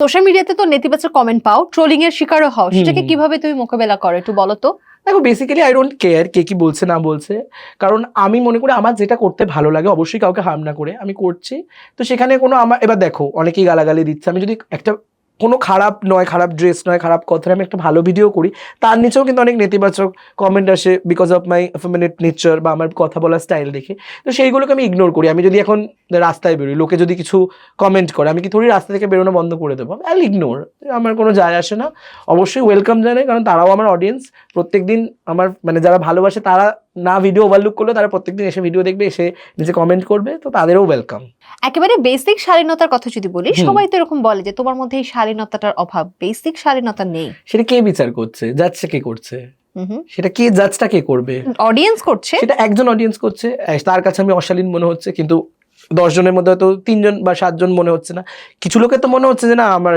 Social মিডিয়াতে তো নেতিবাচক কমেন্ট পাও ট্রোলিং এর শিকারও হও। সেটাকে কীভাবে তুমি মোকাবেলা করো একটু বলো তো? দেখো বেসিক্যালি আই ডোন্ট কেয়ার কে কি বলছে না বলছে। কারণ আমি মনে করি আমার যেটা করতে ভালো লাগে অবশ্যই কাউকে হার্ম না করে আমি করছি। তো সেখানে কোনো আমার এবার দেখো অনেকেই গালাগালি দিচ্ছে। আমি যদি একটা কোনো খারাপ নয়, খারাপ ড্রেস নয়, খারাপ কথা আমি একটা ভালো ভিডিও করি। তার নিচেও কিন্তু অনেক নেতিবাচক কমেন্ট আসে because of my feminine nature বা আমার কথা বলার স্টাইল দেখে। তো সেইগুলোকে আমি ইগনোর করি। আমি যদি এখন রাস্তায় বেরোই, লোকে যদি কিছু কমেন্ট করে, আমি কি থোড়ি রাস্তা থেকে বেরোনো বন্ধ করে দেবো? আই ইগনোর আমার কোনো যায় আসে না। অবশ্যই ওয়েলকাম জানাই, কারণ তারাও আমার অডিয়েন্স প্রত্যেক দিন আমার মানে যারা ভালোবাসে তারা না ভিডিও ওভারলুক করলে তারা প্রত্যেকদিন এসে ভিডিও দেখবে এসে নিজে কমেন্ট করবে তো তাদেরও ওয়েলকাম একেবারে বেসিক শালীনতার কথা যদি বলি সবাই তো এরকম বলে যে তোমার মধ্যে এই শালীনতাটার অভাব বেসিক শালীনতা নেই। সেটা কে বিচার করছে? যাচ্ছে কে করছে? সেটা কে জাজটা কে করবে? অডিয়েন্স করছে। সেটা একজন অডিয়েন্স করছে তার কাছে আমি অশালীন মনে হচ্ছে কিন্তু দশ জনের মধ্যে হয়তো তিনজন বা সাতজন মনে হচ্ছে না। কিছু লোকের তো মনে হচ্ছে যে না আমার